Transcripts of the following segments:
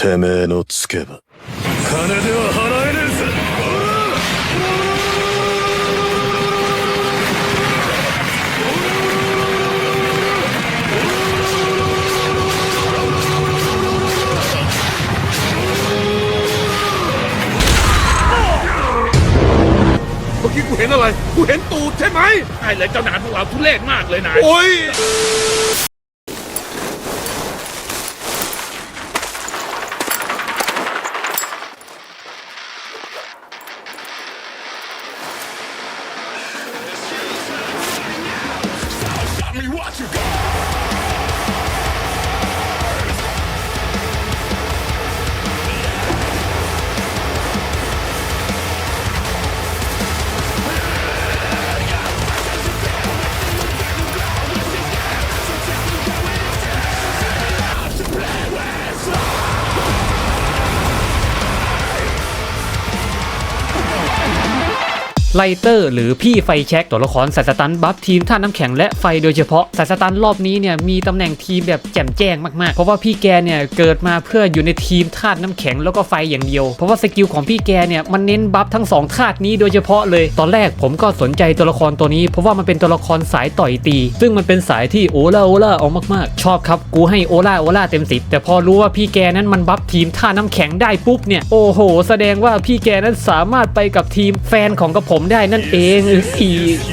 てめえのつけば金では払えねえぜเมื่อกี้กูเห็นอะไร กูเห็นตูดใช่ไหมไอ้เลยเจ้านายพวกเราทุเรศมากเลยนาย โอ้ย ไลเตอร์หรือพี่ไฟแช็กตัวละครสายสตันบัฟทีมท่าน้ำแข็งและไฟโดยเฉพาะสายสตันรอบนี้เนี่ยมีตำแหน่งทีมแบบแจ่มแจ้งมากๆ เพราะว่าพี่แกเนี่ยเกิดมาเพื่ออยู่ในทีมธาตุน้ำแข็งแล้วก็ไฟอย่างเดียว เพราะว่าสกิลของพี่แกเนี่ยมันเน้นบัฟทั้งสองธาตุนี้โดยเฉพาะเลย ตอนแรกผมก็สนใจตัวละครตัวนี้ เพราะว่ามันเป็นตัวละครสายต่อยตี ซึ่งมันเป็นสายที่โอล่าโอล่าเอามากๆ ชอบครับกูให้โอล่าโอล่าเต็มสิบแต่พอรู้ว่าพี่แกนั้นมันบัฟทีมท่าน้ำแข็งได้ปุ๊บเนี่ยโอ้โห แสดงว่าพี่แกนั้นสามารถไปกับทีมแฟนของกับผมได้นั่นเองอี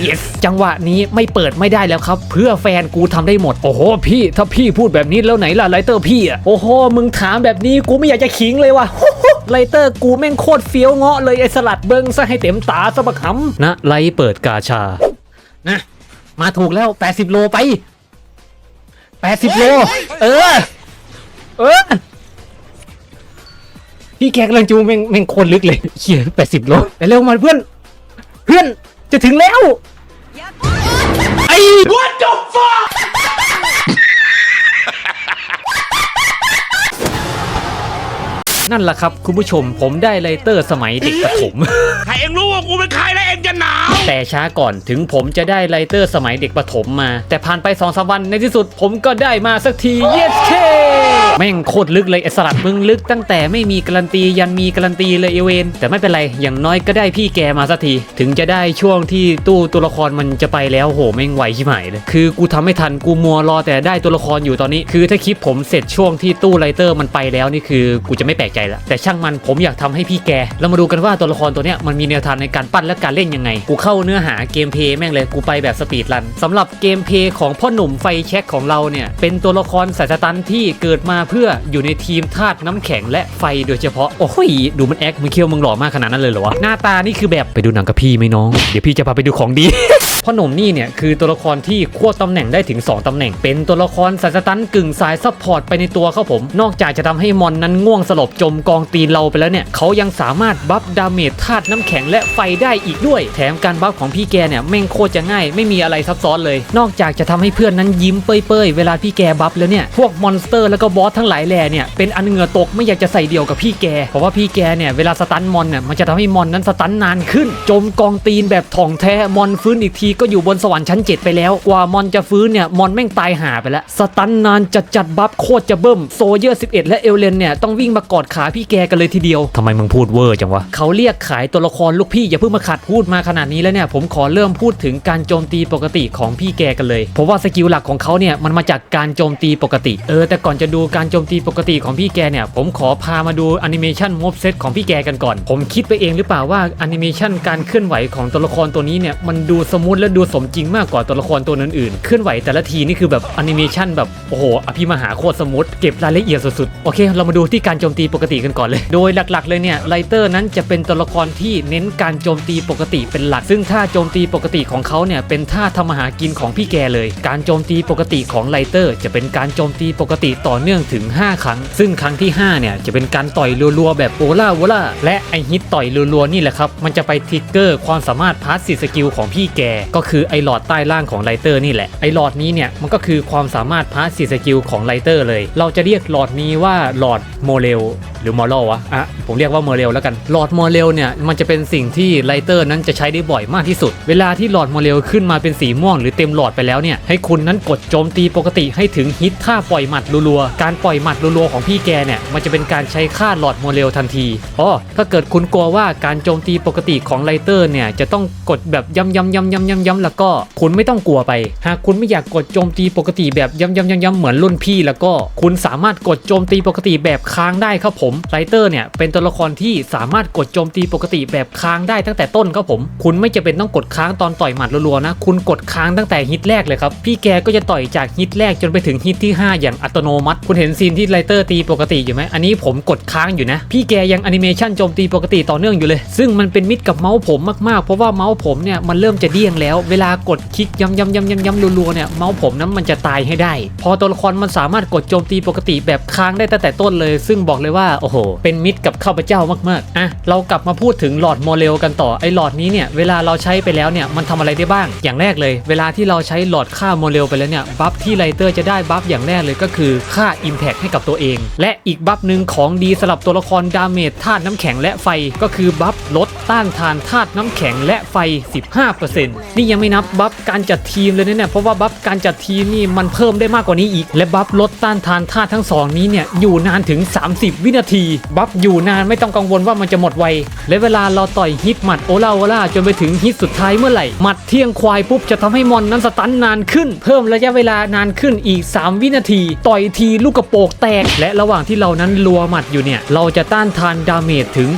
yes จังหวะนี้ไม่เปิดไม่ได้แล้วครับ เพื่อแฟนกูทำได้หมด โอ้โหพี่ ถ้าพี่พูดแบบนี้แล้วไหนล่ะไลเตอร์พี่อะโอ้โหมึงถามแบบนี้กูไม่อยากจะขิงเลยว่ะไลเตอร์กูแม่งโคตรเฟี้ยวเงาะเลยไอ้สลัดเบิ้งซะให้เต็มตาซะบักหำนะไลเปิดกาชานะมาถูกแล้ว 80 โลไป 80 โล เออ เออพี่แกกำลังจูแม่งแม่งโคตรลึกเลยเขียน80 โลไปเร็วมาเพื่อน เพื่อนจะถึงแล้ว ไอ้ What the fuck นั่นแหละครับ คุณผู้ชมผมได้ไลเตอร์สมัยเด็กประถม ถ้าเองรู้ว่ากูเป็นใครแล้วเองจะหนาว แต่ช้าก่อนถึงผมจะได้ไลเตอร์สมัยเด็กประถมมา แต่ผ่านไป2อสวันในที่สุดผมก็ได้มาสักทีเยสเคแม่งโคตรลึกเลยไอสลัดมึงลึกตั้งแต่ไม่มีการันตียันมีการันตีเลยเอเวนแต่ไม่เป็นไรอย่างน้อยก็ได้พี่แกมาสักที ถึงจะได้ช่วงที่ตู้ตัวละครมันจะไปแล้วโหแม่งไวชิบหายเลย คือกูทำไม่ทันกูมัวรอแต่ได้ตัวละครอยู่ตอนนี้ คือถ้าคลิปผมเสร็จช่วงที่ตู้ไลเตอร์มันไปแล้วนี่คือกูจะไม่แปลกใจละแต่ช่างมันผมอยากทำให้พี่แกเรามาดูกันว่าตัวละครตัวเนี้ยมันมีแนวทางในการปั้นและการเล่นยังไง กูเข้าเนื้อหาเกมเพย์แม่งเลยกูไปแบบสปีดรันสำหรับเกมเพย์ของพ่อหนุ่มไฟแช็กของเราเนี่ย เป็นตัวละครสายสตันที่เกิดมาเพื่ออยู่ในทีมธาตุน้ำแข็งและไฟโดยเฉพาะ โอ้ยดูมันแอคมึงเคี้ยวมึงหล่อมากขนาดนั้นเลยเหรอวะหน้าตานี่คือแบบไปดูหนังกับพี่ไหมน้อง เดี๋ยวพี่จะพาไปดูของดี พ่อหนุ่มนี่เนี่ยคือตัวละครที่ควบตำแหน่งได้ถึง 2ตำแหน่ง เป็นตัวละครสายสตันกึ่งสายซัพพอร์ตไปในตัวเขาผม นอกจากจะทำให้มอนนั้นง่วงสลบจมกองตีนเราไปแล้วเนี่ยเขายังสามารถบัฟดาเมจธาตุน้ำแข็งและไฟได้อีกด้วย แถมการบัฟของพี่แกเนี่ยแม่งโคตรจะง่ายไม่มีอะไรซับซ้อนเลย นอกจากจะทำให้เพื่อนนั้นยิ้มเป้ยๆเวลาพี่แกบัฟแล้วเนี่ยพวกมอนสเตอร์แล้วก็บอสทั้งหลายแหล่เนี่ยเป็นอันเหงื่อตกไม่อยากจะใส่เดียวกับพี่แก เพราะว่าพี่แกเนี่ยเวลาสตันมอนเนี่ยมันจะทำให้มอนนั้นสตันนานขึ้น จมกองตีนแบบถ่องแท้มอนฟื้นอีกทีก็อยู่บนสวรรค์ชั้น 7 ไปแล้ว กว่ามอนจะฟื้นเนี่ยมอนแม่งตายหาไปแล้ว สตันนานจัดจัดบัฟโคตรจะเบิ่มโซเยอร์ 11 และเอลเลนเนี่ยต้องวิ่งมากอดขาพี่แกกันเลยทีเดียวทำไมมึงพูดเวอร์จังวะเขาเรียกขายตัวละครลูกพี่อย่าเพิ่งมาขัดพูดมาขนาดนี้แล้วเนี่ยผมขอเริ่มพูดถึงการโจมตีปกติของพี่แกกันเลยเพราะว่าสกิลหลักของเขาเนี่ยมันมาจากการโจมตีปกติเออแต่ก่อนจะดูการโจมตีปกติของพี่แกเนี่ยผมขอพามาดูแอนิเมชันมอบเซตของพี่แกกันก่อน ผมคิดไปเองหรือเปล่าว่าแอนิเมชันการเคลื่อนไหวของตัวละครตัวนี้เนี่ยมันดูสมูทและดูสมจริงมากกว่าตัวละครตัวอื่นๆ เคลื่อนไหวแต่ละทีนี่คือแบบแอนิเมชันแบบโอ้โหอภิมหาโคตรสมูทเก็บรายละเอียดสุดๆ โอเค เรามาดูที่การโจมตีปกติกันก่อนเลย โดยหลักๆเลยเนี่ยไลเตอร์นั้นจะเป็นตัวละครที่เน้นการโจมตีปกติเป็นหลัก ซึ่งท่าโจมตีปกติของเขาเนี่ยเป็นท่าทำมาหากินของพี่แกเลย การโจมตีปกติของไลเตอร์จะเป็นการโจมตีปกติต่อเนื่องถึง 5 ครั้ง ซึ่งครั้งที่5เนี่ยจะเป็นการต่อยรัวๆแบบโอล่าโอล่าและไอฮิตต่อยรัวๆนี่แหละครับมันจะไปทิกเกอร์ความสามารถพาสซีสกิลของพี่แกก็คือไอหลอดใต้ล่างของไลเตอร์นี่แหละไอหลอดนี้เนี่ยมันก็คือความสามารถพาสซีสกิลของไลเตอร์เลย เราจะเรียกหลอดนี้ว่าหลอดโมเลลหรือมอลลวะอะผมเรียกว่าโมเลลแล้วกันหลอดโมเลลเนี่ยมันจะเป็นสิ่งที่ไลเตอร์นั้นจะใช้ได้บ่อยมากที่สุด เวลาที่หลอดโมเลลขึ้นมาเป็นสีม่วงหรือเต็มหลอดไปแล้วเนี่ยให้คุณนั้นกดโจมตีปกติให้ถึงฮิตท่าปล่อยหมัดรัวๆการปล่อยหมัดรัวๆของพี่แกเนี่ยมันจะเป็นการใช้ค่าหลอดโมเลลทันทีอ๋อถ้าเกิดคุณกลัวว่าการโจมตีปกติของไลเตอร์เนี่ยจะต้องกดแบบย้ำย้ำย้ำย้ำย้ำแล้วก็คุณไม่ต้องกลัวไป หากคุณไม่อยากกดโจมตีปกติแบบย้ำย้ำย้ำย้ำเหมือนรุ่นพี่แล้วก็คุณสามารถกดโจมตีปกติแบบค้างได้ครับผมไลเตอร์เนี่ยเป็นตัวละครที่สามารถกดโจมตีปกติแบบค้างได้ตั้งแต่ต้นครับผม คุณไม่จะเป็นต้องกดค้างตอนต่อยหมัดรัวๆนะ คุณกดค้างตั้งแต่ฮิตแรกเลยครับ พี่แกก็จะต่อยจากฮิตแรกจนไปถึงฮิตที่ 5 อย่างอัตโนมัติ คุณเห็นซีนที่ไลเตอร์ตีปกติอยู่ไหมอันนี้ผมกดค้างอยู่นะ พี่แกยังแอนิเมชันโจมตีปกติต่อเนื่องอยู่เลย ซึ่งมันเป็นมิตรกับเมาส์ผมมากๆ เพราะว่าเมาส์ผมเนี่ยมันเริ่มจะเดี้ยงแล้วเวลากดคลิกย้ำย้ำย้ำย้ำย้ำรัวๆเนี่ยเมาส์ผมนั้นมันจะตายให้ได้ พอตัวละครมันสามารถกดโจมตีปกติแบบค้างได้ตั้งแต่ต้นเลย ซึ่งบอกเลยว่าโอ้โห เป็นมิตรกับข้าพเจ้ามากๆอะเรากลับมาพูดถึงหลอดโมเลลกันต่อไอหลอดนี้เนี่ยเวลาเราใช้ไปแล้วเนี่ยมันทำอะไรได้บ้าง อย่างแรกเลย เวลาที่เราใช้หลอดค่าโมเลลไปแล้วเนี่ยบัฟที่ไลเตอร์จะได้บัฟอย่างแรกเลยก็คือค่า Impact ให้กับตัวเอง และอีกบัฟหนึ่งของดีสำหรับตัวละครดาเมจธาตุน้ำแข็งและไฟก็คือบัฟลดต้านทานธาตุน้ำแข็งและไฟ 15%นี่ยังไม่นับบัฟการจัดทีมเลยนะเนี่ยเพราะว่าบัฟการจัดทีมนี่มันเพิ่มได้มากกว่านี้อีก และบัฟลดต้านทานธาตุทั้งสองนี้เนี่ยอยู่นานถึง 30 วินาที บัฟอยู่นานไม่ต้องกังวลว่ามันจะหมดไวและเวลาเราต่อยฮิตหมัดโอลาโอลาจนไปถึงฮิตสุดท้ายเมื่อไหร่หมัดเที่ยงควายปุ๊บจะทำให้มอนนั้นสตันนานขึ้น เพิ่มระยะเวลานานขึ้นอีก 3 วินาที ต่อยทีลูกกระโปกแตก และระหว่างที่เรานั้นรัวหมัดอยู่เนี่ยเราจะต้านทานดาเมจถึง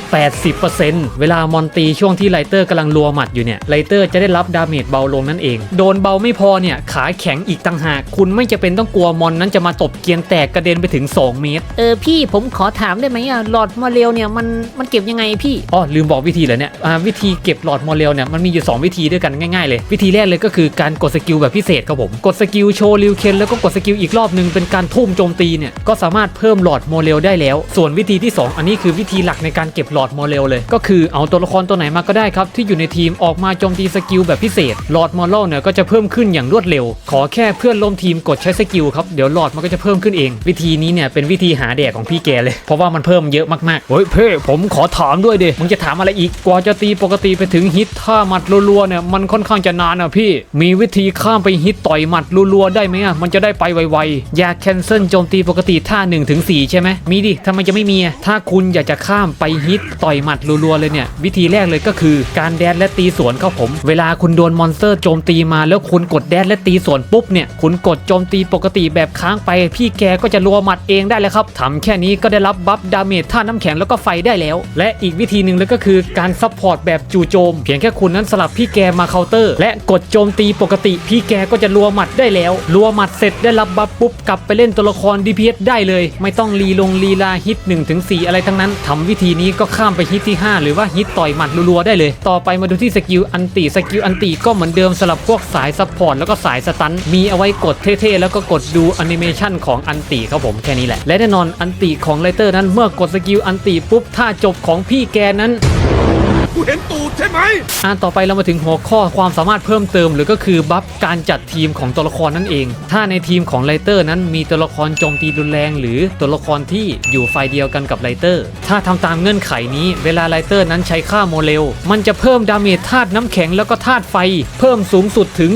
80%เวลามอนตีช่วงที่ไลเตอร์กำลังรัวหมัดอยู่เนี่ยไลเตอร์จะได้รับดาเมจเบาลงนั่นเอง โดนเบาไม่พอเนี่ยขาแข็งอีกต่างหาก คุณไม่จะเป็นต้องกลัวมอนนั้นจะมาตบเกียนแตกกระเด็นไปถึง 2 เมตร เออพี่ผมขอถามได้ไหมอะหลอดมาเร็วเนี่ยมันมันเก็บยังไงพี่อ๋อลืมบอกวิธีเลยเนี่ยอ่าวิธีเก็บหลอดโมเลลเนี่ยมันมีอยู่ 2 วิธีด้วยกันง่ายๆเลย วิธีแรกเลยก็คือการกดสกิลแบบพิเศษครับผมกดสกิลโชว์ริวเคนแล้วก็กดสกิลอีกรอบหนึงเป็นการทุ่มโจมตีเนี่ยก็สามารถเพิ่มหลอดโมเลลได้แล้ว ส่วนวิธีที่ 2 อันนี้คือวิธีหลักในการเก็บหลอดโมเลลเลย ก็คือเอาตัวละครตัวไหนมาก็ได้ครับที่อยู่ในทีมออกมาโจมตีสกิลแบบพิเศษหลอดโมเลลเนี่ยก็จะเพิ่มขึ้นอย่างรวดเร็ว ขอแค่เพื่อนร่วมทีมกดใช้สกิลครับเดี๋ยวหลอดมันก็จะเพิ่มขึ้นเอง วิธีนี้เนี่ยเป็นวิธีหาแดกของพี่แกเลย เพราะว่ามันเพิ่มเยอะมากๆเฮ้ยเพ่ผมขอถามด้วยเดมึงจะถามอะไรอีกกว่าจะตีปกติไปถึงฮิตท่าหมัดรัวๆเนี่ยมันค่อนข้างจะนานอะพี่ มีวิธีข้ามไปฮิตต่อยหมัดรัวๆได้ไหมอะมันจะได้ไปไวๆอยากแคนเซิลโจมตีปกติท่า1ถึง4ใช่ไหมมีดิทำไมจะไม่มีอะถ้าคุณอยากจะข้ามไปฮิตต่อยหมัดรัวๆเลยเนี่ยวิธีแรกเลยก็คือการแดนและตีสวนครับผม เวลาคุณโดนมอนสเตอร์โจมตีมาแล้วคุณกดแดนและตีสวนปุ๊บเนี่ยคุณกดโจมตีปกติแบบค้างไป พี่แกก็จะรัวหมัดเองได้แล้วครับทำแค่นี้ก็ได้รับบัฟดาเมจท่าน้ำแข็งแล้วก็ไฟได้แล้ว และอีกวิธีหนึ่งเลยก็คือการซัพพอร์ตแบบจู่โจม เพียงแค่คุณนั้นสลับพี่แกมาเคาน์เตอร์ และกดโจมตีปกติ พี่แกก็จะรัวหมัดได้แล้วรัวหมัดเสร็จได้รับบัฟปุ๊บกลับไปเล่นตัวละคร DPS ได้เลย ไม่ต้องรีลงลีลาฮิต1ถึง4อะไรทั้งนั้นทำวิธีนี้ก็ข้ามไปฮิตที่ 5 หรือว่าฮิตต่อยหมัดรัวๆได้เลย ต่อไปมาดูที่สกิลอันติสกิลอันติก็เหมือนเดิมสำหรับพวกสายซัพพอร์ตแล้วก็สายสตันมีเอาไว้กดเท่ๆ แล้วก็กดดูแอนิเมชันของอันติครับผมแค่นี้แหละ และแน่นอนอันติของไลเตอร์นั้นเมื่อกดสกิลอันติปุ๊บถ้าจบของพี่แกนั้นูเห็นตูดใช่ไหมอ่านต่อไปเรามาถึงหัวข้อความสามารถเพิ่มเติมหรือก็คือบัฟการจัดทีมของตัวละครนั่นเอง ถ้าในทีมของไลเตอร์นั้นมีตัวละครโจมตีรุนแรง หรือตัวละครที่อยู่ฝ่ายเดียวกันกับไลเตอร์ ถ้าทำตามเงื่อนไขนี้ เวลาไลเตอร์นั้นใช้ค่าโมเลลมันจะเพิ่มดาเมจธาตุน้ำแข็งแล้วก็ธาตุไฟ เพิ่มสูงสุดถึง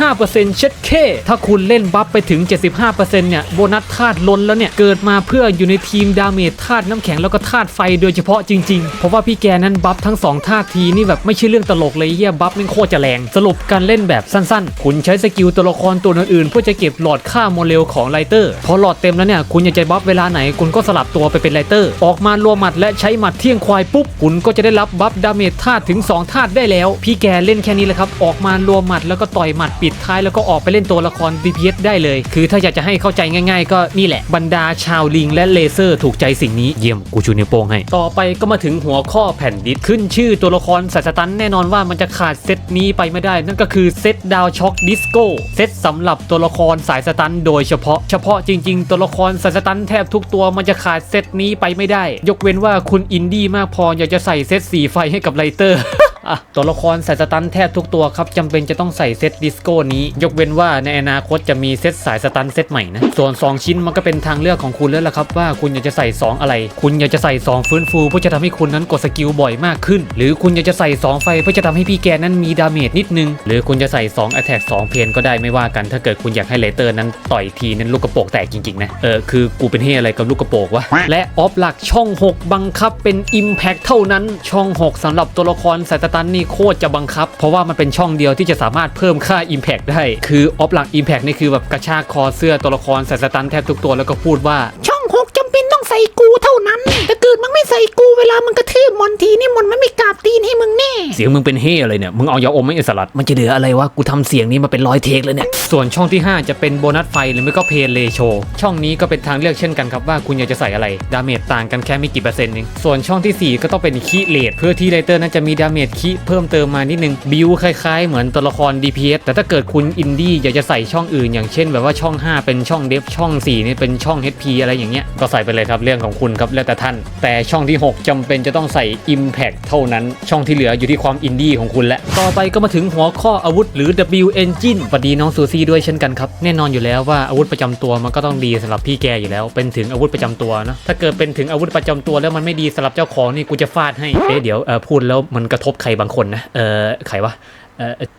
75%เช็ดเค ถ้าคุณเล่นบัฟไปถึง 75%เนี่ยโบนัสธาตุล้นแล้วเนี่ยเกิดมาเพื่ออยู่ในทีมดาเมจธาตุน้ำแข็งแล้วก็ธาตุไฟโดยเฉพาะจริงๆ เพราะว่าพี่แกนั้นบัฟทั้ง2ท่าทีนี่แบบไม่ใช่เรื่องตลกเลยเฮียบัฟแม่งโคตรจะแรง สรุปการเล่นแบบสั้นๆ คุณใช้สกิลตัวละครตัวอื่นๆเพื่อจะเก็บหลอดค่าโมเลลของไลเตอร์ พอหลอดเต็มแล้วเนี่ยคุณอยากจะบัฟเวลาไหนคุณก็สลับตัวไปเป็นไลเตอร์ ออกมารวมหมัดและใช้หมัดเที่ยงควายปุ๊บคุณก็จะได้รับบัฟดาเมจธาตุถึง 2 ธาตุได้แล้ว พี่แกเล่นแค่นี้แหละครับออกมารวมหมัดแล้วก็ต่อยหมัดปิดท้ายแล้วก็ออกไปเล่นตัวละคร DPS ได้เลย คือถ้าอยากจะให้เข้าใจง่าย ๆ ก็นี่แหละบรรดาชาวลิงและเลเซอร์ถูกใจสิ่งนี้เยี่ยมกูชูนิ้วโป้งให้ ต่อไปก็มาถึงหัวข้อแผ่นดินขึ้นชื่อตัวละครสายสตันแน่นอนว่ามันจะขาดเซตนี้ไปไม่ได้ นั่นก็คือเซตดาวช็อกดิสโก้เซตสำหรับตัวละครสายสตันโดยเฉพาะเฉพาะจริง ๆ ตัวละครสายสตันแทบทุกตัวมันจะขาดเซตนี้ไปไม่ได้ ยกเว้นว่าคุณอินดี้มากพออยากจะใส่เซตสีไฟให้กับไลเตอร์ ตัวละครใส่สตันแทบทุกตัวครับจำเป็นจะต้องใส่เซตดิสโก้นี้ ยกเว้นว่าในอนาคตจะมีเซตสายสตันเซตใหม่นะ ส่วน 2 ชิ้นมันก็เป็นทางเลือกของคุณแล้วล่ะครับ ว่าคุณอยากจะใส่ 2 อะไร คุณอยากจะใส่ 2 ฟื้นฟูเพื่อจะทำให้คุณนั้นกดสกิลบ่อยมากขึ้น หรือคุณอยากจะใส่ 2 ไฟเพื่อจะทำให้พี่แกนั้นมีดาเมจนิดนึง หรือคุณจะใส่2 Attack 2เพนก็ได้ไม่ว่ากัน ถ้าเกิดคุณอยากให้เลเตอร์นั้นต่อยทีนั้นลูกกระโปรงแตกจริงๆนะเออคือกูเป็นเฮอะไรกับลูกกระโปรงวะและออฟหลักช่อง 6 บังคับเป็น Impact เท่านั้นช่อง 6สำหรับตัวละครสายสตันนี่โคตรจะบังคับ เพราะว่ามันเป็นช่องเดียวที่จะสามารถเพิ่มค่า Impact ได้ คือออฟหลัง Impact นี่คือแบบกระชากคอเสื้อตัวละครใส่สตันแทบทุกตัวแล้วก็พูดว่า ช่องหกจำเป็นต้องใส่กูเท่านั้นถ้าเกิดมึง ส่กูเวลามึงกระทืบมอนทีนี่มอนมันไม่กราบตีนให้มึงแน่ เสียงมึงเป็นเฮอะไรเนี่ย มึงเอายาอมไม่อิสระมันจะเหลืออะไรวะ กูทำเสียงนี้มาเป็นร้อยเทคเลยเนี่ย ส่วนช่องที่ 5 จะเป็นโบนัสไฟหรือไม่ก็เพลเลโช ช่องนี้ก็เป็นทางเลือกเช่นกันครับว่าคุณอยากจะใส่อะไร ดาเมจต่างกันแค่ไม่กี่เปอร์เซ็นต์เอง ส่วนช่องทีสี่ 4 ก็ต้องเป็นคีเลดเพื่อที่ไรเตอร์นั้นจะมีดาเมจคีเพิ่มเติมมานิดนึง บิวคล้ายๆ เหมือนตัวละคร DPS แต่ถ้าเกิดคุณอินดี้อยากจะใส่ช่องอื่น อย่างเช่น แบบว่าช่อง 5 เป็นช่องเดฟช่อง4เนี่ยเป็นช่อง HP อะไรอย่างเงี้ย ก็ใส่ไปเลยครับเรื่องของคุณครับแล้วแต่ท่าน แต่ช่ององที่ 6จำเป็นจะต้องใส่ Impact เท่านั้น ช่องที่เหลืออยู่ที่ความอินดี้ของคุณและ ต่อไปก็มาถึงหัวข้ออาวุธหรือ W Engine สวัสดีน้องซูซี่ด้วยเช่นกันครับ แน่นอนอยู่แล้วว่าอาวุธประจำตัวมันก็ต้องดีสำหรับพี่แกอยู่แล้ว เป็นถึงอาวุธประจำตัวนะถ้าเกิดเป็นถึงอาวุธประจำตัวแล้วมันไม่ดีสำหรับเจ้าของนี่กูจะฟาดให้เอ๊ะเดี๋ยวเออพูดแล้วมันกระทบใครบางคนนะเออใครวะ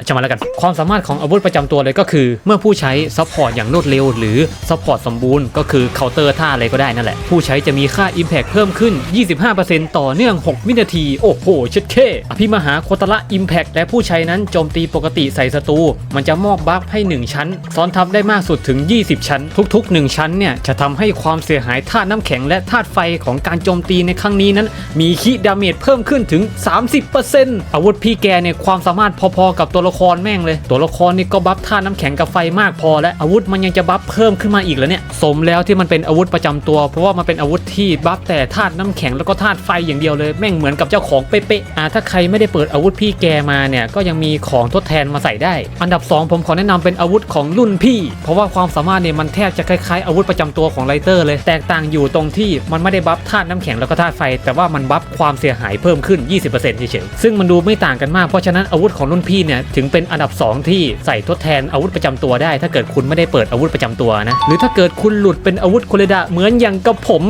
จะมาแล้วกัน ความสามารถของอาวุธประจำตัวเลยก็คือ เมื่อผู้ใช้ซัพพอร์ตอย่างรวดเร็ว หรือซัพพอร์ตสมบูรณ์ก็คือเคาน์เตอร์ท่าอะไรก็ได้นั่นแหละ ผู้ใช้จะมีค่า Impact เพิ่มขึ้น 25%ต่อเนื่อง 6 วินาที โอ้โหเช็ดเคอภิมหาโคตระ Impact และผู้ใช้นั้นโจมตีปกติใส่ศัตรูมันจะมอบบัฟให้ 1 ชั้น ซ้อนทับได้มากสุดถึง 20 ชั้น ทุก ๆ 1 ชั้นเนี่ยจะทำให้ความเสียหายธาตุน้ำแข็งและธาตุไฟของการโจมตีในครั้งนี้นั้น มีคิดาเมจเพิ่มขึ้นถึง 30%อาวุธพี่แกเนี่ยความสามารถพอๆกับตัวละครแม่งเลย ตัวละครนี่ก็บัฟธาตุน้ำแข็งกับไฟมากพอ และอาวุธมันยังจะบัฟเพิ่มขึ้นมาอีกแล้วเนี่ยสมแล้วที่มันเป็นอาวุธประจำตัว เพราะว่ามันเป็นอาวุธที่บัฟแต่ธาตุน้ำแข็งแล้วก็ธาตุไฟอย่างเดียวเลยแม่งเหมือนกับเจ้าของเป๊ะๆอ่าถ้าใครไม่ได้เปิดอาวุธพี่แกมาเนี่ยก็ยังมีของทดแทนมาใส่ได้ อันดับ 2 ผมขอแนะนำเป็นอาวุธของรุ่นพี่ เพราะว่าความสามารถเนี่ยมันแทบจะคล้ายๆอาวุธประจำตัวของไลเตอร์เลยแตกต่างอยู่ตรงที่มันไม่ได้บัฟธาตุน้ำแข็งแล้วก็ธาตุไฟ แต่ว่ามันบัฟความเสียหายเพิ่มขึ้น 20%เฉยๆซึ่งมันดูไม่ต่างกันมากเพราะฉะนั้นอาวุธของรุ่นพี่เนี่ยถึงเป็นอันดับ 2 ที่ใส่ทดแทนอาวุธประจำตัวได้ ถ้าเกิดคุณไม่ได้เปิดอาวุธประจำตัวนะ หรือถ้าเกิดคุณหลุดเป็นอาวุธโคเรดะเหมือนอย่างกับผม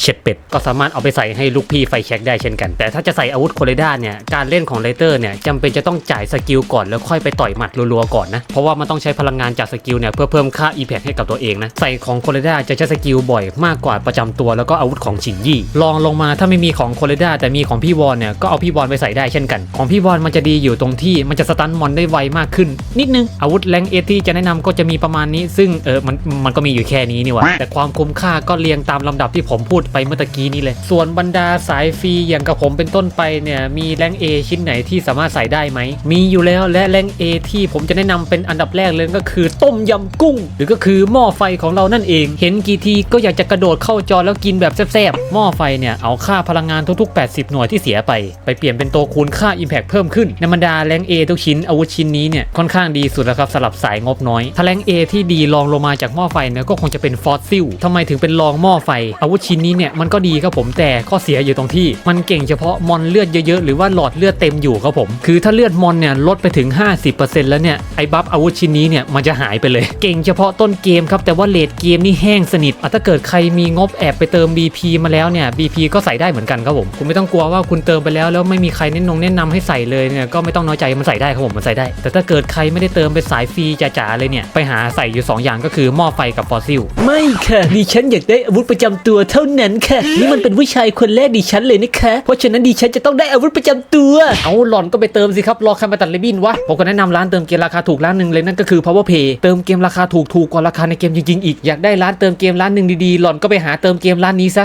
เช็ดเป็ด ก็สามารถเอาไปใส่ให้ลูกพี่ไฟแช็กได้เช่นกัน แต่ถ้าจะใส่อาวุธโคเรด้าเนี่ย การเล่นของเลเตอร์เนี่ยจำเป็นจะต้องจ่ายสกิลก่อนแล้วค่อยไปต่อยหมัดรัวๆก่อนนะ เพราะว่ามันต้องใช้พลังงานจากสกิลเนี่ยเพื่อเพิ่มค่า e p a c ให้กับตัวเองนะ ใส่ของโคเรด้าจะใช้สกิลบ่อยมากกว่าประจำตัวแล้วก็อาวุธของชินยี่ ลองลงมาถ้าไม่มีของโคเรด้าแต่มีของพี่วอนเนี่ยก็เอาพี่วอนไปใส่ได้เช่นกัน ของพี่วอนมันจะดีอยู่ตรงที่มันจะสตันมอนได้ไวมากขึ้น นิดนึงอาวุธแรงเอที่จะแนะนำก็จะมีประมาณนี้ ซึ่งเออมันมันก็มีอยู่แค่นี้นี่หว่าแต่ความคุ้มค่าก็เรียงตามลำดับที่ผมพูดไปเมื่อตะกี้นี้เลย ส่วนบรรดาสายฟรีอย่างกับผมเป็นต้นไปเนี่ยมีแรง A ชิ้นไหนที่สามารถใส่ได้ไหม มีอยู่แล้วและแรง A ที่ผมจะแนะนำเป็นอันดับแรกเลยก็คือต้มยำกุ้ง หรือก็คือหม้อไฟของเรานั่นเอง เห็นกี่ทีก็อยากจะกระโดดเข้าจอแล้วกินแบบแซ่บๆหม้อไฟเนี่ยเอาค่าพลังงานทุกๆ 80 หน่วยที่เสียไป ไปเปลี่ยนเป็นตัวคูณค่า Impact เพิ่มขึ้นในบรรดาแรง A ทุกชิ้นอาวุธชิ้นนี้เนี่ยค่อนข้างดีสุดแล้วครับสำหรับสายงบน้อยถ้าแรง A ที่ดีรองลงมาจากหม้อไฟเนี่ยก็คงจะเป็นฟอสซิลทำไมถึงเป็นรองหม้อไฟอาวุธชิ้นนี้เนี่ยมันก็ดีครับผมแต่ข้อเสียอยู่ตรงที่ มันเก่งเฉพาะมอนเลือดเยอะๆ หรือว่าหลอดเลือดเต็มอยู่ครับผม คือถ้าเลือดมอนเนี่ยลดไปถึง 50%แล้วเนี่ยไอ้บัฟอาวุธชิ้นนี้เนี่ยมันจะหายไปเลย เก่งเฉพาะต้นเกมครับแต่ว่าเลดเกมนี่แห้งสนิทอะถ้าเกิดใครมีงบแอบไปเติม BP มาแล้วเนี่ย BP ก็ใส่ได้เหมือนกันครับผมคุณไม่ต้องกลัวว่าคุณเติมไปแล้วแล้วไม่มีใครแนะนงแนะนำให้ใส่เลยเนี่ยก็ไม่ต้องน้อยใจมันใส่ได้ครับผมมันใส่ได้ แต่ถ้าเกิดใครไม่ได้เติมเป็นสายฟรีจ๋าๆเลยเนี่ยไปหาใส่อยู่สอย่างก็คือหม้อไฟกับฟอสซิลไม่ค่ะดิฉันอยากได้อาวุธประจำตัวเท่านั้นค่ะ นี่มันเป็นผู้ชายคนแรกดิฉันเลยนะคะ เพราะฉะนั้นดิฉันจะต้องได้อาวุธประจำตัว เอาหล่อนก็ไปเติมสิครับ รอใครมาตัดเลบินวะ ผมก็แนะนำร้านเติมเกมราคาถูกร้านหนึ่งเลยนั่นก็คือ Power Pay เติมเกมราคาถูกถูกกว่าราคาในเกมจริงๆอีก อยากได้ร้านเติมเกมร้านหนึ่งดีๆ หล่อนก็ไปหาเติมเกมร้านนี้ซะ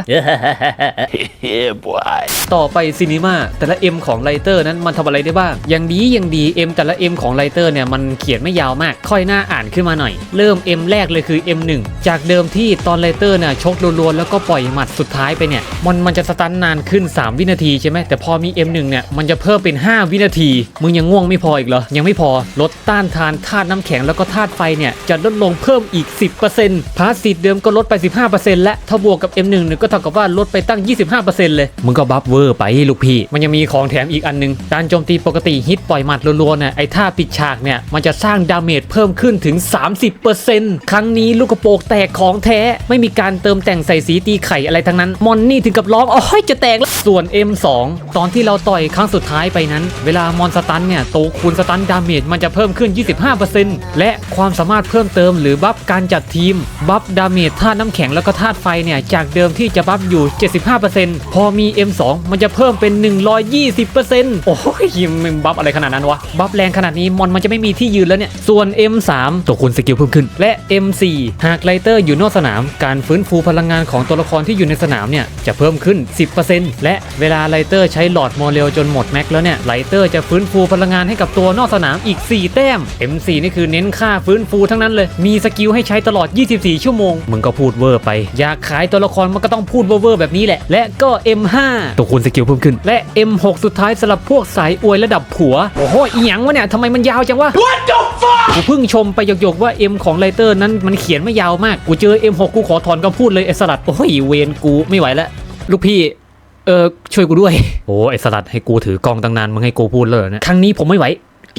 yeah, boy. ต่อไปซีนีมาแต่ละ M ของไลเตอร์นั้นมันทำอะไรได้บ้าง อย่างดีอย่างดี M แต่ละ M ของไลเตอร์เนี่ยมันเขียนไม่ยาวมาก ค่อยหน้าอ่านขึ้นมาหน่อย เริ่ม M แรกเลยคือ M1 จากเดิมที่ตอนไลเตอร์เนี่ยชกรัวๆแล้วก็ปล่อยหมัดสุดท้ายไปเนี่ยมันมันจะสตันนานขึ้น 3 วินาทีใช่ไหมแต่พอมี M1 เนี่ยมันจะเพิ่มเป็น 5 วินาที มึงยังง่วงไม่พออีกเหรอ ยังไม่พอลดต้านทานธาตุน้ำแข็งแล้วก็ธาตุไฟเนี่ยจะลดลงเพิ่มอีก 10%พาสซีฟเดิมก็ลดไป 15%และถ้าบวกกับ M1 เนี่ยก็เท่ากับว่าลดไปตั้ง 25%เลย มึงก็บัฟเวอร์ไปลูกพี่ มันยังมีของแถมอีกอันหนึงการโจมตีปกติฮิตปล่อยหมัดรัวๆเนี่ยไอ้ท่าปิดฉากเนี่ยมันจะสร้างดาเมจเพิ่มขึ้นถึง 30%ครั้งนี้ลูกกระโปรงแตกของแท้ไม่มีการเติมแต่งใส่สีตีไข่อะไรทั้งนั้น มอนนี่ถึงกับร้องโอ้ยจะแตกแล้ว ส่วน M2 ตอนที่เราต่อยครั้งสุดท้ายไปนั้น เวลามอนสตันเนี่ยโตคูณสตันดาเมจมันจะเพิ่มขึ้น 25%และความสามารถเพิ่มเติมหรือบัฟการจัดทีม บัฟดาเมจธาตุน้ำแข็งแล้วก็ธาตุไฟเนี่ยจากเดิมที่จะบัฟอยู่ 75%พอมี M2 มันจะเพิ่มเป็น 120%โอ้ยมึงบัฟอะไรขนาดนั้นวะ บัฟแรงขนาดนี้มอนมันจะไม่มีที่ยืนแล้วเนี่ย ส่วน M3 ตัวคูณสกิลเพิ่มขึ้น และ M4 หากไลเตอร์อยู่นอกสนาม การฟื้นฟูพลังงานของตัวละครที่อยู่ในสนามเนี่ยจะเพิ่มขึ้น 10%และเวลาไลเตอร์ใช้หลอดโมเรลจนหมดแม็กแล้วเนี่ยไลเตอร์จะฟื้นฟูพลังงานให้กับตัวนอกสนามอีก 4 แต้ม M4 นี่คือเน้นค่าฟื้นฟูทั้งนั้นเลย มีสกิลให้ใช้ตลอด 24 ชั่วโมง มึงก็พูดเวอร์ไป อยากขายตัวละครมันก็ต้องพูดเวอร์ๆแบบนี้แหละ และก็ M5 ตัวคูณสกิลเพิ่มขึ้น และ M6 สุดท้ายสำหรับพวกสายอวยระดับผัว โอ้โหอีหยังวะเนี่ยทำไมมันยาวจังวะ What the fuck กูเพิ่งชมไปหยกๆว่า M ของไลเตอร์นั้นมันเขียนไม่ยาวมาก กูเจอ M6 กูขอถอนก็พูดเลยไอ้สลัด โอ้ยเวนกูไม่ไหวแล้วลูกพี่เออช่วยกูด้วย โอ้ไอสลัดให้กูถือกล้องตั้งนานมึงให้กูพูดเลยนะครั้งนี้ผมไม่ไหว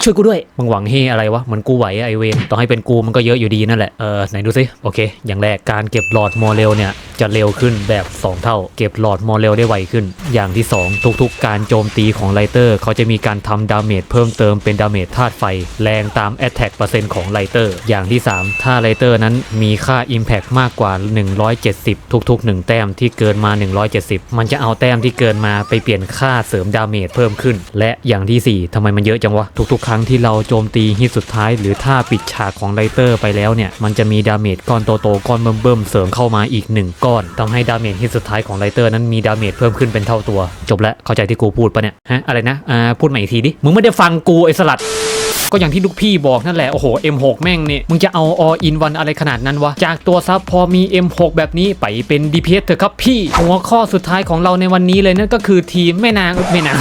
ช่วยกูด้วยมึงหวังเฮอะไรวะเหมือนกูไหวไอเวนต่อให้เป็นกูมันก็เยอะอยู่ดีนั่นแหละเออไหนดูสิโอเค อย่างแรกการเก็บหลอดมอเรลเนี่ยจะเร็วขึ้นแบบ 2 เท่า เก็บหลอดมอเรลได้ไวขึ้น อย่างที่ 2 ทุกๆ การโจมตีของไลเตอร์ เขาจะมีการทำดาเมจเพิ่มเติมเป็นดาเมจธาตุไฟ แรงตามแอตแทกเปอร์เซ็นต์ของไลเตอร์อย่างที่ 3 ถ้าไลเตอร์นั้นมีค่า Impact มากกว่า 170 ทุกๆ 1 แต้มที่เกินมา 170 มันจะเอาแต้มที่เกินมาไปเปลี่ยนค่าเสริมดาเมจเพิ่มขึ้น และอย่างที่ 4ทำไมมันเยอะจังวะทุกๆรั้งที่เราโจมตีฮิตสุดท้าย หรือท่าปิดฉากของไลเตอร์ไปแล้วเนี่ย มันจะมีดาเมจก้อนโตๆก้อนเบิ่มๆเสริมเข้ามาอีก 1 ก้อนทำให้ดาเมจฮิตสุดท้ายของไลเตอร์นั้นมีดาเมจเพิ่มขึ้นเป็นเท่าตัว จบแล้วเข้าใจที่กูพูดปะเนี่ยฮะอะไรนะอ่าพูดใหม่อีกทีดิมึงไม่ได้ฟังกูไอ้สลัดก็อย่างที่ลูกพี่บอกนั่นแหละ โอ้โห M6 แม่งเนี่ยมึงจะเอา all in one อะไรขนาดนั้นวะ จากตัวซับพอมี M6 แบบนี้ไปเป็น DPS เถอะครับพี่ หัวข้อสุดท้ายของเราในวันนี้เลยนั่นก็คือทีมแม่นางแม่นาง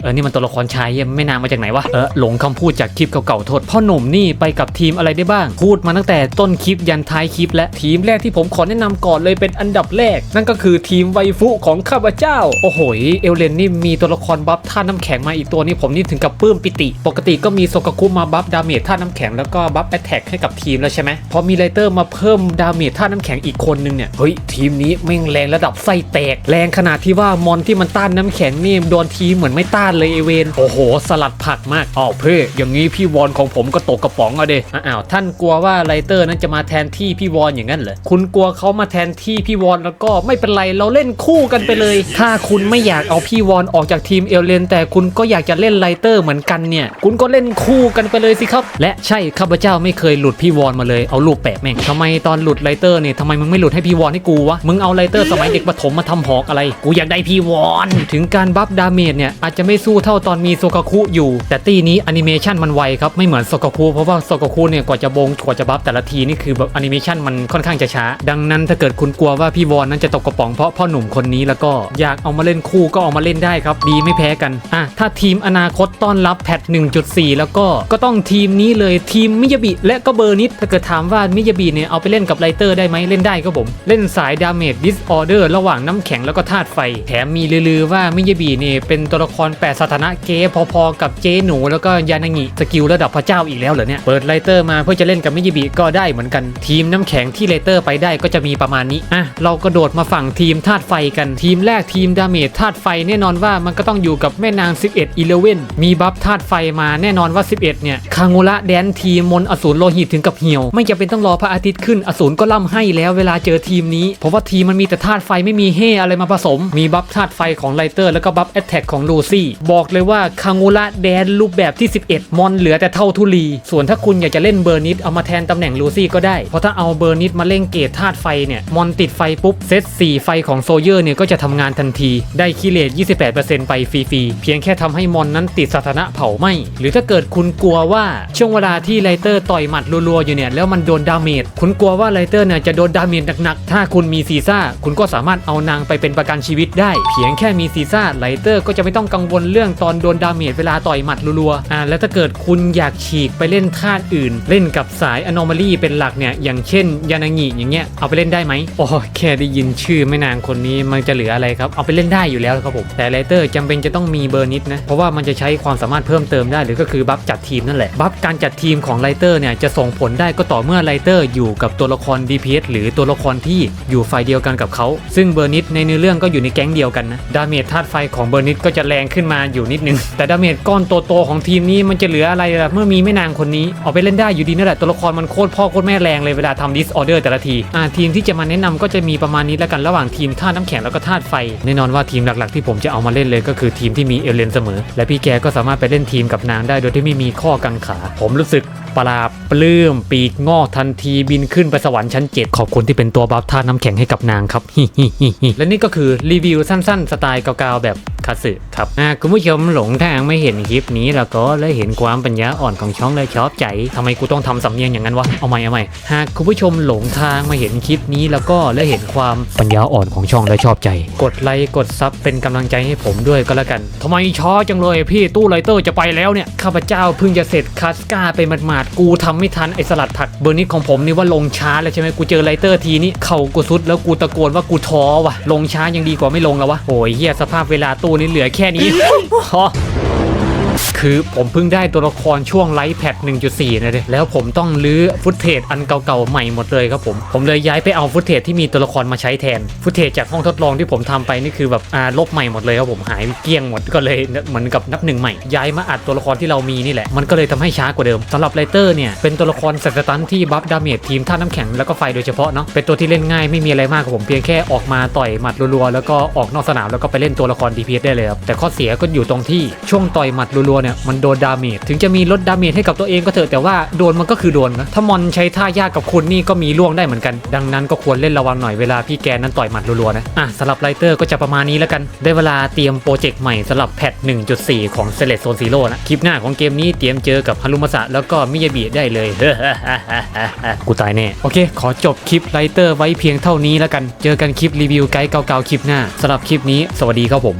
เออนี่มันตัวละครชายเหี้ยไม่นางมาจากไหนวะเออหลงคำพูดจากคลิปเก่าๆโทษพ่อหนุ่มนี่ไปกับทีมอะไรได้บ้าง พูดมาตั้งแต่ต้นคลิปยันท้ายคลิป และทีมแรกที่ผมขอแนะนำก่อนเลยเป็นอันดับแรก นั่นก็คือทีมไวฟุของข้าพเจ้า โอ้โหเอลเลนนี่มีตัวละครบัฟท่าน้ำแข็งมาอีกตัวนี่ผมนี่ถึงกับปลื้มปิติ ปกติก็มีโซกาคุมาบัฟดาเมจท่าน้ำแข็งแล้วก็บัฟแอตแทกให้กับทีมแล้วใช่ไหมพอมีไลเตอร์มาเพิ่มดาเมจท่าน้ำแข็งอีกคนนึงเนี่ยเฮ้ยทีมนี้แม่งแรงระดับไส้แตก แรงขนาดที่ว่ามอนที่มันต้านน้ำแข็งนี่โดนทีมเหมือนไม่ต้านเลยเอเวนโอ้โห สลัดผักมากอ้าวเพ่อย่างนี้พี่วอนของผมก็ตกกระป๋องอะเดอ้าวท่านกลัวว่าไลเตอร์นั้นจะมาแทนที่พี่วอนอย่างนั้นเหรอคุณกลัวเขามาแทนที่พี่วอนแล้วก็ไม่เป็นไรเราเล่นคู่กันไปเลย ถ้าคุณไม่อยากเอาพี่วอนออกจากทีมเอลเลนแต่คุณก็อยากจะเล่นไลเตอร์เหมือนกันเนี่ย คุณก็เล่นคู่กันไปเลยสิครับ และใช่ข้าพเจ้าไม่เคยหลุดพี่วอนมาเลยเอาลูกแปะแม่งทำไมตอนหลุดไลเตอร์เนี่ยทำไมมึงไม่หลุดให้พี่วอนให้กูวะมึงเอาไลเตอร์สมัยเด็กประถมมาทำหอกอะไร กูอยากได้พี่วอน ถึงการบัฟดาเมจเนี่ยอาจจะไม่สู้เท่าตอนมีโซกาคุอยู่ แต่ตีนี้แอนิเมชันมันไวครับ ไม่เหมือนโซกาคุเพราะว่าโซกาคุเนี่ยกว่าจะบงกว่าจะบัฟแต่ละทีนี่คือแบบแอนิเมชันมันค่อนข้างจะช้า ดังนั้นถ้าเกิดคุณกลัวว่าพี่วอนนั้นจะตกกระป๋องเพราะพ่อหนุ่มคนนี้แล้วก็อยากเอามาเล่นคู่ก็เอามาเล่นได้ครับ ดีไม่แพ้กันอะถ้าทีมอนาคตต้อนรับแพท1.4 แล้วก็ก็ต้องทีมนี้เลยทีมมิยาบิและก็เบอร์นิดถ้าเกิดถามว่ามิยาบิเนี่ยเอาไปเล่นกับไลเตอร์ได้ไหมเล่นได้ก็ผม เล่นสายดาเมจดิสออเดอร์ระหว่างน้ำแข็งแล้วก็ธาตุไฟแถมมีลือๆว่ามิยาบิเนี่ยเป็นตัวละครแปดสถานะเกพอๆกับเจ๊หนูแล้วก็ยานางิสกิลระดับพระเจ้าอีกแล้วเหรอเนี่ย เปิดไลเตอร์มาเพื่อจะเล่นกับมิยาบิก็ได้เหมือนกัน ทีมน้ำแข็งที่ไลเตอร์ไปได้ก็จะมีประมาณนี้ อะ เรากระโดดมาฝั่งทีมธาตุไฟกัน ทีมแรกทีมดาเมจธาตุไฟแน่นอนว่ามันก็ต้องอยู่กับแม่นาง 11อีเลเว่นมีบัฟธาตุไฟมาแน่นอนว่า 11 เนี่ย คางูระแดนทีมมนต์อสูรโลหิตถึงกับเหี่ยว ไม่จำเป็นต้องรอพระอาทิตย์ขึ้นอสูรก็ล่ำให้แล้วเวลาเจอทีมนี้ เพราะว่าทีมมันมีแต่ธาตุไฟไม่มีเฮอะไรมาผสม มีบัฟธาตุไฟของไลเตอร์แล้วก็บัฟแอตแทกของลูซซี่ บอกเลยว่าคางูระแดนรูปแบบที่ 11 มอนเหลือแต่เท่าทุลี ส่วนถ้าคุณอยากจะเล่นเบอร์นิดเอามาแทนตำแหน่งลูซี่ก็ได้ เพราะถ้าเอาเบอร์นิดมาเล่นเกตธาตุไฟเนี่ยมอนติดไฟปุ๊บเซต4ไฟของโซเยอร์เนี่ยก็จะทำงานทันที ได้คิเลต28%ไปฟรีๆ เพียงแค่ทำให้มอนนั้นติดสถานะเผาไหม้หรือถ้าเกิดคุณกลัวว่าช่วงเวลาที่ไลเตอร์ต่อยหมัดรัวๆอยู่เนี่ยแล้วมันโดนดาเมจคุณกลัวว่าไลเตอร์เนี่ยจะโดนดาเมจหนักๆถ้าคุณมีซีซ่าคุณก็สามารถเอานางไปเป็นประกันชีวิตได้ เพียงแค่มีซีซ่าไลเตอร์ก็จะไม่ต้องกังวลเรื่องตอนโดนดาเมจเวลาต่อยหมัดรัวๆอ่าแล้วถ้าเกิดคุณอยากฉีกไปเล่นธาตุอื่น เล่นกับสาย anomaly เป็นหลักเนี่ยอย่างเช่น ยานางิอย่างเงี้ยเอาไปเล่นได้ไหมโอ้แค่ได้ยินชื่อแม่นางคนนี้มันจะเหลืออะไรครับเอาไปเล่นได้อยู่แล้วครับผมแต่ไลเตอร์จำเป็นจะต้องมีเบอร์นิดนะเพราะว่ามันจะใช้ความสามารถเพิ่มเติมได้หรือก็คือบัฟจัดทีมนั่นแหละบัฟการจัดทีมของไลเตอร์เนี่ยจะส่งผลได้ก็ต่อเมื่อไลเตอร์อยู่กับตัวละคร DPS หรือตัวละครที่อยู่ฝ่ายเดียวกันกับเขาซึ่งเบอร์นิดในเนื้อเรื่องก็อยู่ในแก๊งเดียวกันนะดาเมจธาตุไฟของเบอร์นิดก็จะแรงขึ้นมาอยู่นิดนึง แต่ดาเมจก้อนโตๆของทีมนี้มันจะเหลืออะไรล่ะเมื่อมีแม่นางคนนี้เอาไปเล่นได้อยู่ดีนั่นแหละตัวละครมันโคตรพ่อโคตรแม่แรงเลยเวลาทำดิสออเดอร์แต่ละทีอ่าทีมที่จะมาแนะนำก็จะมีประมาณนี้แล้วกันระหว่างทีมธาตุน้ำแข็งแล้วก็ธาตุไฟแน่นอนว่าทีมหลักๆ ที่ผมจะเอามาเล่นเลยก็คือทีมที่มีเอเลนเสมอ และพี่แกก็สามารถไปเล่นทีมกับนางได้โดยที่ไม่มีข้อกังขา ผมรู้สึก ปลาปลื้มปีกงอกทันทีบินขึ้นไปสวรรค์ชั้น 7 ขอบคุณที่เป็นตัวบัฟธาน้ำแข็งให้กับนางครับและนี่ก็คือรีวิวสั้นๆ สไตล์เก่าๆแบบคาสึครับอ่าคุณผู้ชมหลงทางไม่เห็นคลิปนี้แล้วก็เลยเห็นความปัญญาอ่อนของช่องเลยชอบใจทำไมกูต้องทำสำเนียงอย่างนั้นวะเอาใหม่เอาใหม่หากคุณผู้ชมหลงทางมาเห็นคลิปนี้แล้วก็เลยเห็นความปัญญาอ่อนของช่องและชอบใจ กดไลค์กดซับเป็นกำลังใจให้ผมด้วยก็แล้วกันทำไมช้าจังเลยพี่ตู้ไลเตอร์จะไปแล้วเนี่ยข้าพเจ้าเพิ่งจะเสร็จคัสกาไปหมาดๆกูทำไม่ทันไอสลัดผักเบอร์นิดของผมนี่ว่าลงช้าแล้วใช่ไหมกูเจอไลเตอร์ทีนี้เข่ากูสุดแล้วกูตะโกนว่ากูท้อว่ะลงช้ายังดีกว่าไม่ลงแล้ววะโอ้ยเฮียสภาพเวลาตู้นี่เหลือแค่นี้พอ คือผมเพิ่งได้ตัวละครช่วงไลฟ์แพด1.4นะเดยแล้วผมต้องลื้อฟุตเทจอันเก่าๆใหม่หมดเลยครับผม ผมเลยย้ายไปเอาฟุตเทจที่มีตัวละครมาใช้แทน ฟุตเทจจากห้องทดลองที่ผมทำไปนี่คือแบบอ่าลบใหม่หมดเลยครับผมหายเกลี้ยงหมดก็เลยเหมือนกับนับหนึ่งใหม่ ย้ายมาอัดตัวละครที่เรามีนี่แหละ มันก็เลยทำให้ช้ากว่าเดิมสำหรับไลเตอร์เนี่ยเป็นตัวละครสัตว์ตันที่บัฟดาเมจทีมท่าน้ำแข็งแล้วก็ไฟโดยเฉพาะเนาะเป็นตัวที่เล่นง่ายไม่มีอะไรมากครับผมเพียงแค่ออกมาต่อยหมัดรัวๆแล้วก็ออกนอกสนามแล้วก็ไปเล่นตัวละคร DPS ได้เลยครับแต่ข้อเสียก็อยู่ตรงที่ช่วงต่อยหมัดรัวๆเนี่ยมันโดนดาเมจถึงจะมีลดดาเมจให้กับตัวเองก็เถอะแต่ว่าโดนมันก็คือโดนนะถ้ามอนใช้ท่ายากกับคุณนี่ก็มีล่วงได้เหมือนกัน ดังนั้นก็ควรเล่นระวังหน่อยเวลาพี่แกนั้นต่อยหมัดรัวๆนะอะสำหรับไลเตอร์ก็จะประมาณนี้แล้วกัน ได้เวลาเตรียมโปรเจกต์ใหม่สำหรับแพท1.4 ของ Select Zone Zero นะคลิปหน้าของเกมนี้เตรียมเจอกับฮารุมาสะแล้วก็มิยาบิได้เลยกูตายแน่โอเค ขอจบคลิปไลเตอร์ไว้เพียงเท่านี้แล้วกัน เจอกันคลิปรีวิวไกด์เก่าๆคลิปหน้าสำหรับคลิปนี้ สวัสดีครับผม